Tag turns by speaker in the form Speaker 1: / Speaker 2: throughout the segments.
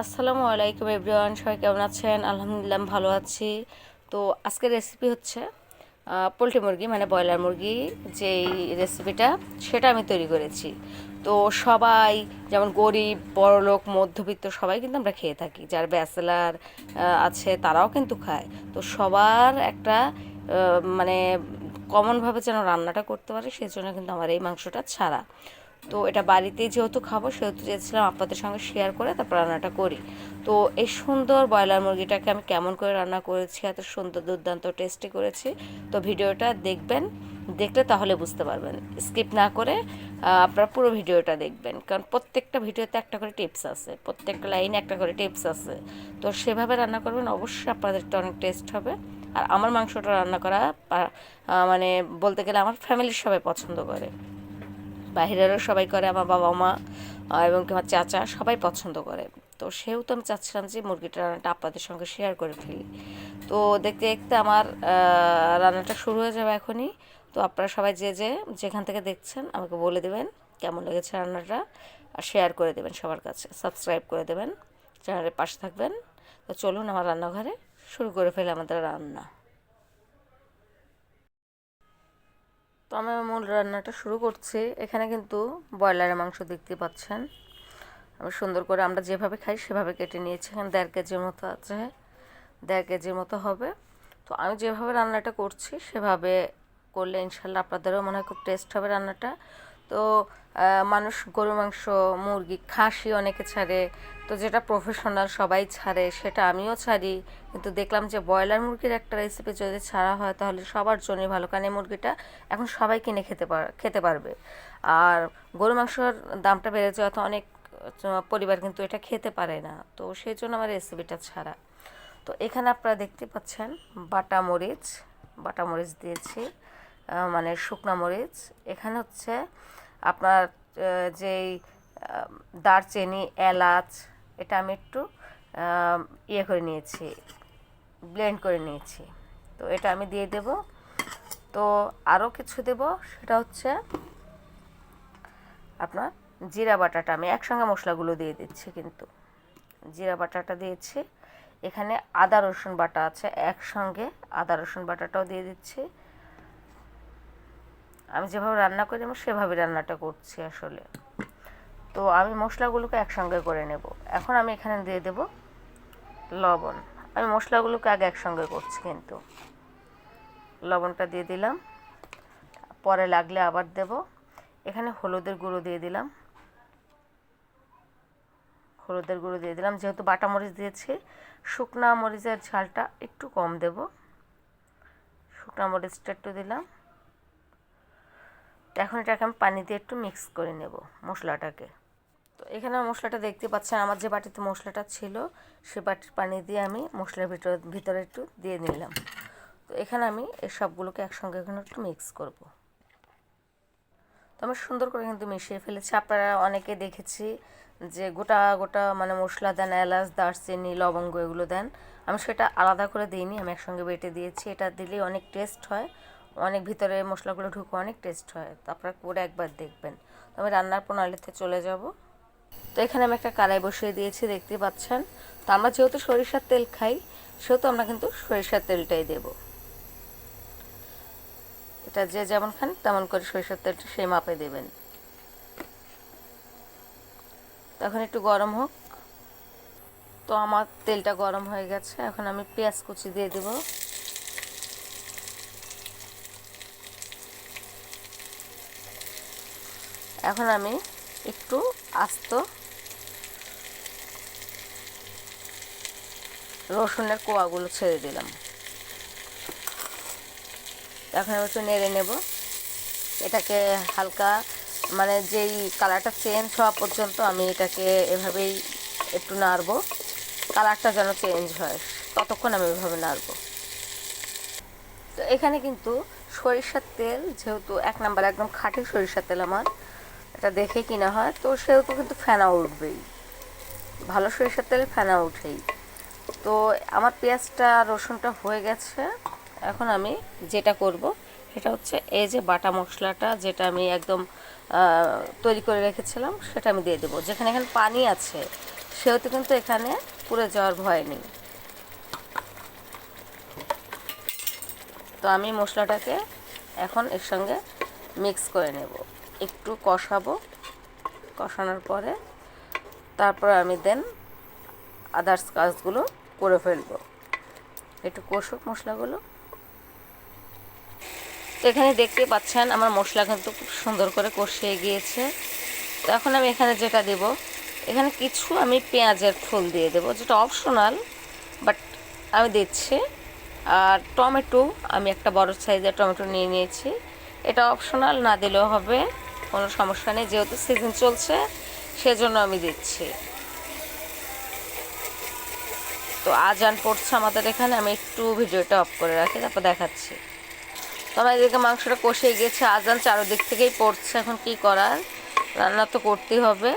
Speaker 1: আসসালামু আলাইকুম এভরিওয়ান, সবাই কেমন আছেন? আলহামদুলিল্লাহ ভালো আছি। তো আজকের রেসিপি হচ্ছে পোলট্রি মুরগি মানে ব্রয়লার মুরগি, যেই রেসিপিটা সেটা আমি তৈরি করেছি। তো সবাই, যেমন গরিব, বড়লোক, মধ্যবিত্ত, সবাই কিন্তু আমরা খেয়ে থাকি। যার ব্যাচেলার আছে, তারাও কিন্তু খায়। তো সবার একটা মানে কমনভাবে যেন রান্নাটা করতে পারে সেই জন্য কিন্তু আমার এই মাংসটা ছাড়া। তো এটা বাড়িতেই যেহেতু খাব, সেহেতু চেয়েছিলাম আপনাদের সঙ্গে শেয়ার করে তারপর রান্নাটা করি। তো এই সুন্দর ব্রয়লার মুরগিটাকে আমি কেমন করে রান্না করেছি, এত সুন্দর, দুর্দান্ত টেস্টি করেছি, তো ভিডিওটা দেখবেন, দেখলে তাহলে বুঝতে পারবেন। স্কিপ না করে আপনারা পুরো ভিডিওটা দেখবেন, কারণ প্রত্যেকটা ভিডিওতে একটা করে টিপস আছে প্রত্যেকটা লাইনে একটা করে টিপস আছে। তো সেভাবে রান্না করবেন, অবশ্যই আপনাদেরটা অনেক টেস্ট হবে। আর আমার মাংসটা রান্না করা মানে বলতে গেলে আমার ফ্যামিলির সবাই পছন্দ করে। বাইরেরও সবাই করে, আমার বাবা মা এবং আমার চাচা সবাই পছন্দ করে। তো সেহেতু আমি চাচ্ছিলাম যে মুরগিটা রান্নাটা আপনাদের সঙ্গে শেয়ার করে ফেলি। তো দেখতে দেখতে আমার রান্নাটা শুরু হয়ে যাবে এখনই। তো আপনারা সবাই যে যে যেখান থেকে দেখছেন আমাকে বলে দেবেন কেমন লেগেছে রান্নাটা আর শেয়ার করে দেবেন সবার কাছে। সাবস্ক্রাইব করে দেবেন চ্যানেলের পাশে থাকবেন। তো চলুন আমার রান্নাঘরে শুরু করে ফেলে আমাদের রান্না। তো আমি মূল রান্নাটা শুরু করছি। এখানে কিন্তু ব্রয়লারের মাংস দেখতে পাচ্ছেন। আমি সুন্দর করে আমরা যেভাবে খাই সেভাবে কেটে নিয়েছি। এখানে দেড় কেজির মতো আছে। দেড় কেজির মতো হবে। তো আমি যেভাবে রান্নাটা করছি সেভাবে করলে ইনশাল্লাহ আপনাদেরও মনে হয় খুব টেস্ট হবে রান্নাটা। তো মানুষ গরু মাংস, মুরগি, খাসি অনেকে ছাড়ে। তো যেটা প্রফেশনাল সবাই ছাড়ে, সেটা আমিও ছাড়ি। কিন্তু দেখলাম যে ব্রয়লার মুরগির একটা রেসিপি যদি ছাড়া হয়, তাহলে সবার জন্যই ভালো। কারণ এই মুরগিটা এখন সবাই কিনে খেতে পার, খেতে পারবে। আর গরু মাংসর দামটা বেড়ে যাওয়াতে অনেক পরিবার কিন্তু এটা খেতে পারে না। তো সেই জন্য আমার রেসিপিটা ছাড়া। তো এখানে আপনারা দেখতে পাচ্ছেন বাটা মরিচ। বাটা মরিচ দিয়েছি মানে শুকনা মরিচ। এখানে হচ্ছে আপনার যেই দারচিনি, এলাচ, এটা আমি একটু ইয়ে করে নিয়েছি ব্লেন্ড করে নিয়েছি। তো এটা আমি দিয়ে দেব। তো আরও কিছু দেব, সেটা হচ্ছে আপনার জিরা বাটাটা। আমি একসঙ্গে মশলাগুলো দিয়ে দিচ্ছি কিন্তু। জিরা বাটাটা দিয়েছি। এখানে আদা রসুন বাটা আছে, একসঙ্গে আদা রসুন বাটাটাও দিয়ে দিচ্ছি। আমি যেভাবে রান্না করি আমি সেভাবে রান্নাটা করছি আসলে। তো আমি মশলাগুলোকে একসঙ্গে করে নেব। এখন আমি এখানে দিয়ে দেব লবণ। আমি মশলাগুলোকে আগে একসঙ্গে করছি কিন্তু। লবণটা দিয়ে দিলাম। পরে লাগলে আবার দেব। এখানে হলুদের গুঁড়ো দিয়ে দিলাম। হলুদের গুঁড়ো দিয়ে দিলাম। যেহেতু বাটা মরিচ দিয়েছি, শুকনা মরিচের ঝালটা একটু কম দেব। শুকনা মরিচটা একটু দিলাম। তো এখন এটাকে আমি পানি দিয়ে একটু মিক্স করে নেব মশলাটাকে। তো এখানে মশলাটা দেখতে পাচ্ছেন, আমার যে বাটিতে মশলাটা ছিল, সে বাটির পানি দিয়ে আমি মশলার ভিতরে ভিতরে একটু দিয়ে নিলাম। তো এখানে আমি এই সবগুলোকে একসঙ্গে এখানে একটু মিক্স করব। তো আমি সুন্দর করে কিন্তু মিশিয়ে ফেলেছি। আপনারা অনেকে দেখেছি যে গোটা গোটা মানে মশলা দেন, এলাচ, দারচিনি, লবঙ্গ এগুলো দেন। আমি সেটা আলাদা করে দিইনি, আমি একসঙ্গে বেটে দিয়েছি। এটা দিলে অনেক টেস্ট হয়। অনেক ভিতরে মশলাগুলো ঢুকে অনেক টেস্ট হয়। তো আপনারা করে একবার দেখবেন। তো আমি রান্নার প্রণালীতে চলে যাব। তো এখানে আমি একটা কড়াই বসিয়ে দিয়েছি, দেখতে পাচ্ছেন? তো আমরা যেহেতু সরিষার তেল খাই, সেহেতু আমরা কিন্তু সরিষার তেলটাই দেব। এটা যে যেমন খান, তেমন করে সরিষার তেলটা সেই মাপে দেবেন। তখন একটু গরম হোক। তো আমার তেলটা গরম হয়ে গেছে। এখন আমি পেঁয়াজ কুচি দিয়ে দেব। এখন আমি একটু আস্ত রসুনের কোয়াগুলো ছেড়ে দিলাম। এখন একটু নেড়ে নেব। এটাকে হালকা মানে যেই কালারটা চেঞ্জ হওয়া পর্যন্ত আমি এটাকে এভাবেই একটু নাড়বো। কালারটা যেন চেঞ্জ হয়, ততক্ষণ আমি এভাবে নাড়বো। তো এখানে কিন্তু সরিষার তেল যেহেতু এক নাম্বার একদম খাঁটি সরিষার তেল আমার এটা দেখে কিনা হয়? তো সেহেতু কিন্তু ফেনা উঠবেই। ভালো সরিষার তেলে ফেনা উঠেই। তো আমার পেঁয়াজটা, রসুনটা হয়ে গেছে। এখন আমি যেটা করব, সেটা হচ্ছে এই যে বাটা মশলাটা, যেটা আমি একদম তৈরি করে রেখেছিলাম, সেটা আমি দিয়ে দেবো। যেখানে এখানে পানি আছে, সেহেতু কিন্তু এখানে পুড়ে যাওয়ার ভয় নেই। তো আমি মশলাটাকে এখন এর সঙ্গে মিক্স করে নেব। একটু কষাবো। কষানোর পরে তারপর আমি দেন আদার্স কাজগুলো করে ফেলব। একটু কষুক মশলাগুলো। তো এখানে দেখতে পাচ্ছেন আমার মশলা কিন্তু খুব সুন্দর করে কষিয়ে গিয়েছে। তো এখন আমি এখানে যেটা দেব, এখানে কিছু আমি পেঁয়াজের ফুল দিয়ে দেবো, যেটা অপশনাল বাট আমি দিচ্ছি। আর টমেটো, আমি একটা বড় সাইজের টমেটো নিয়ে নিয়েছি। এটা অপশনাল না দিলেও হবে। কোনো সমস্যা নেই, যেহেতু সিজন চলছে, সেজন্য আমি দিচ্ছি। তো আজান পড়ছে আমাদের এখানে, আমি একটু ভিডিওটা অফ করে রাখি, তারপর দেখাচ্ছি। তো আমার এদিকে মাংসটা কষে গিয়েছে, আজান চারোদিক থেকেই পড়ছে, এখন কি করার? রান্না তো করতেই হবে।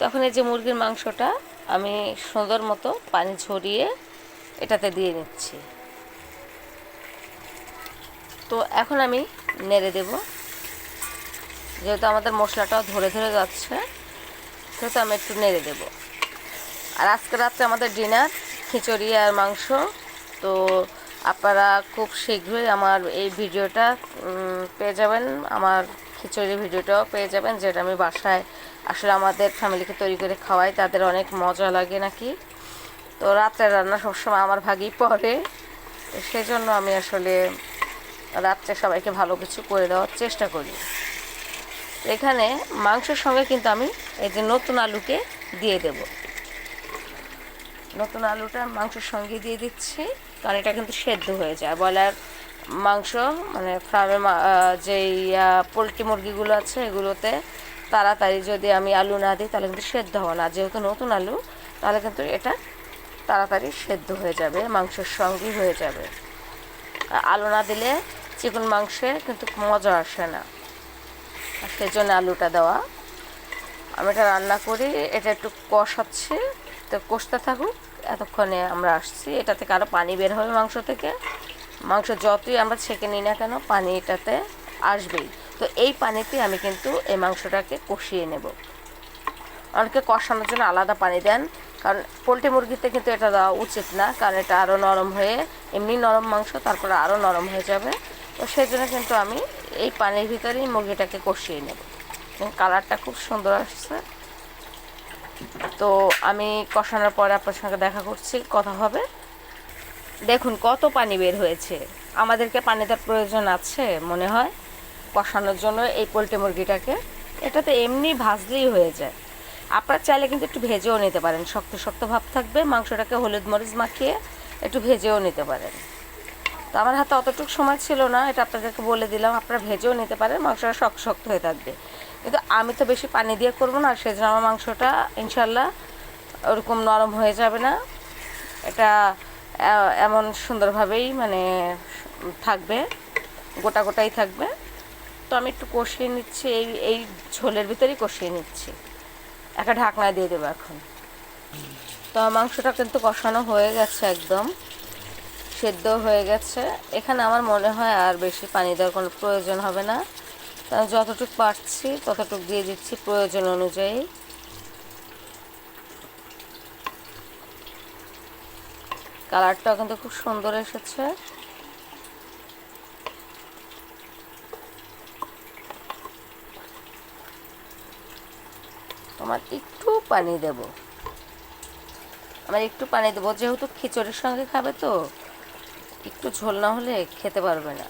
Speaker 1: তখন এই যে মুরগির মাংসটা, আমি সুন্দর মতো পানি ঝরিয়ে এটাতে দিয়ে নিচ্ছি। তো এখন আমি নেড়ে দেব। যেহেতু আমাদের মশলাটাও ধরে ধরে যাচ্ছে, সেহেতু আমি একটু নেড়ে দেবো। আর আজকে রাত্রে আমাদের ডিনার, খিচুড়ি আর মাংস। তো আপনারা খুব শীঘ্রই আমার এই ভিডিওটা পেয়ে যাবেন, আমার খিচুড়ির ভিডিওটাও পেয়ে যাবেন, যেটা আমি বাসায় আসলে আমাদের ফ্যামিলিকে তৈরি করে খাওয়াই, তাদের অনেক মজা লাগে নাকি। তো রাত্রে রান্না সবসময় আমার ভাগেই পড়ে। সেজন্য আমি আসলে রাত্রে সবাইকে ভালো কিছু করে দেওয়ার চেষ্টা করি। এখানে মাংসের সঙ্গে কিন্তু আমি এই যে নতুন আলুকে দিয়ে দেব। নতুন আলুটা মাংসের সঙ্গে দিয়ে দিচ্ছি, কারণ এটা কিন্তু সেদ্ধ হয়ে যায়। ব্রয়লার মাংস মানে ফার্মে যেই পোলট্রি মুরগিগুলো আছে, এগুলোতে তাড়াতাড়ি যদি আমি আলু না দিই, তাহলে কিন্তু সেদ্ধ হবে না। যেহেতু নতুন আলু, তাহলে কিন্তু এটা তাড়াতাড়ি সেদ্ধ হয়ে যাবে, মাংসের সঙ্গেই হয়ে যাবে। আলু না দিলে চিকন মাংসে কিন্তু মজা আসে না। সেজন্য আলুটা দেওয়া। আমি এটা রান্না করি, এটা একটু কষাচ্ছি। তো কষতে থাকুক, এতক্ষণে আমরা আসছি। এটা থেকে আরও পানি বের হবে মাংস থেকে। মাংস যতই আমরা ছেঁকে নিই না কেন, পানি এটাতে আসবেই। তো এই পানিতে আমি কিন্তু এই মাংসটাকে কষিয়ে নেব। অনেকে কষানোর জন্য আলাদা পানি দেন, কারণ পোলট্রি মুরগিতে কিন্তু এটা দেওয়া উচিত না, কারণ এটা আরও নরম হয়ে, এমনি নরম মাংস, তারপরে আরও নরম হয়ে যাবে। তো সেই জন্য কিন্তু আমি এই পানির ভিতরেই মুরগিটাকে কষিয়ে নেব। কালারটা খুব সুন্দর আসছে। তো আমি কষানোর পরে আপনার সঙ্গে দেখা করছি, কথা হবে। দেখুন, কত পানি বের হয়েছে। আমাদেরকে পানি দেওয়ার প্রয়োজন আছে, মনে হয়, কষানোর জন্য এই পোলট্রি মুরগিটাকে। এটা তো এমনি ভাজলেই হয়ে যায়। আপনারা চাইলে কিন্তু একটু ভেজেও নিতে পারেন। শক্ত শক্ত ভাব থাকবে, মাংসটাকে হলুদ মরিচ মাখিয়ে একটু ভেজেও নিতে পারেন। তো আমার হাতে অতটুকু সময় ছিল না, এটা আপনাদেরকে বলে দিলাম। আপনারা ভেজেও নিতে পারেন, মাংসটা শক্ত শক্ত হয়ে থাকবে। কিন্তু আমি তো বেশি পানি দিয়ে করব না, সেজন্য আমার মাংসটা ইনশাল্লাহ ওরকম নরম হয়ে যাবে না। এটা এমন সুন্দরভাবেই মানে থাকবে, গোটা গোটাই থাকবে। তো আমি একটু কষিয়ে নিচ্ছি, এই এই ঝোলের ভিতরেই কষিয়ে নিচ্ছি। একটা ঢাকনা দিয়ে দেবো এখন। তো মাংসটা কিন্তু কষানো হয়ে গেছে একদম। সেদ্ধ হয়ে গেছে। এখানে আমার মনে হয় আর বেশি পানি দেওয়ার কোনো প্রয়োজন হবে না। যতটুকু পারছি, ততটুকু দিয়ে দিচ্ছি প্রয়োজন অনুযায়ী। কালারটাও কিন্তু খুব সুন্দর এসেছে। তোমার একটু পানি দেব। আমার একটু পানি দেবো, যেহেতু খিচুড়ির সঙ্গে খাবে তো। একটু ঝোল না হলে খেতে পারবে না।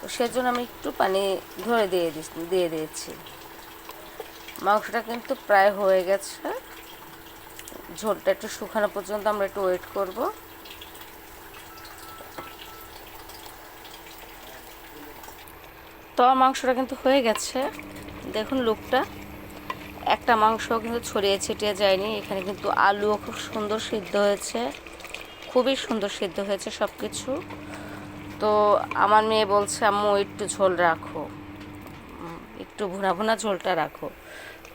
Speaker 1: তো সেজন্য আমি একটু পানি ধরে দিয়ে দিয়ে দিয়েছি। মাংসটা কিন্তু প্রায় হয়ে গেছে। ঝোলটা একটু শুকানো পর্যন্ত আমরা একটু ওয়েট করব। তো মাংসটা কিন্তু হয়ে গেছে। দেখুন লুকটা। একটা মাংস কিন্তু ছড়িয়ে ছিটিয়ে যায়নি। এখানে কিন্তু আলুও খুব সুন্দর সিদ্ধ হয়েছে। খুবই সুন্দর সিদ্ধ হয়েছে সব কিছু তো আমার মেয়ে বলছে, আম্মু, একটু ঝোল রাখো। একটু ভুনা ভুনা ঝোলটা রাখো।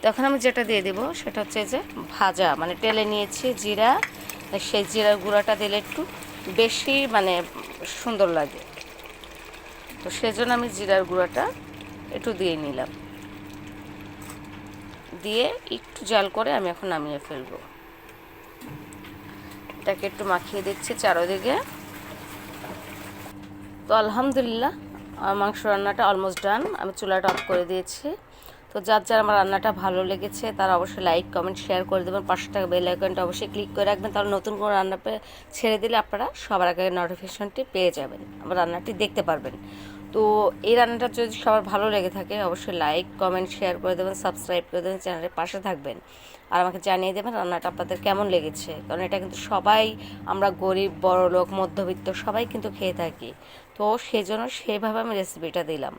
Speaker 1: তখন আমি যেটা দিয়ে দেবো সেটা হচ্ছে যে ভাজা মানে তেলে নিয়েছি জিরা সেই জিরার গুঁড়াটা দিলে একটু বেশি মানে সুন্দর লাগে। তো সেজন্য আমি জিরার গুঁড়াটা একটু দিয়ে নিলাম। দিয়ে একটু জাল করে আমি এখন নামিয়ে ফেলব। এটাকে একটু মাখিয়ে দিচ্ছি চারোদিকে। তো আলহামদুলিল্লাহ, আমার মাংস রান্নাটা অলমোস্ট ডান আমি চুলাটা অফ করে দিয়েছি। তো যার যার আমার রান্নাটা ভালো লেগেছে, তারা অবশ্যই লাইক কমেন্ট শেয়ার করে দেবেন। পাঁচশো টাকা বেল আইকনটা অবশ্যই ক্লিক করে রাখবেন, তাহলে নতুন কোনো রান্না ছেড়ে দিলে আপনারা সবার আগে নোটিফিকেশনটি পেয়ে যাবেন আমার রান্নাটি দেখতে পারবেন। তো এই রান্নাটা যদি সবার ভালো লেগে থাকে, অবশ্যই লাইক কমেন্ট শেয়ার করে দেবেন সাবস্ক্রাইব করে দেবেন চ্যানেলের পাশে থাকবেন। আর আমাকে জানিয়ে দেবেন রান্নাটা আপনাদের কেমন লেগেছে, কারণ এটা কিন্তু সবাই, আমরা গরিব, বড় লোক, মধ্যবিত্ত, সবাই কিন্তু খেয়ে থাকি। তো সেই জন্য সেইভাবে আমি রেসিপিটা দিলাম।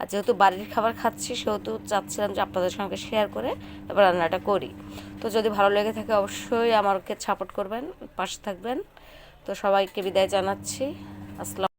Speaker 1: আর যেহেতু বাড়ির খাবার খাচ্ছি, সেহেতু চাচ্ছিলাম যে আপনাদের সঙ্গে শেয়ার করে এবার রান্নাটা করি। তো যদি ভালো লেগে থাকে, অবশ্যই আমাকে সাপোর্ট করবেন, পাশে থাকবেন। তো সবাইকে বিদায় জানাচ্ছি। আসসালাম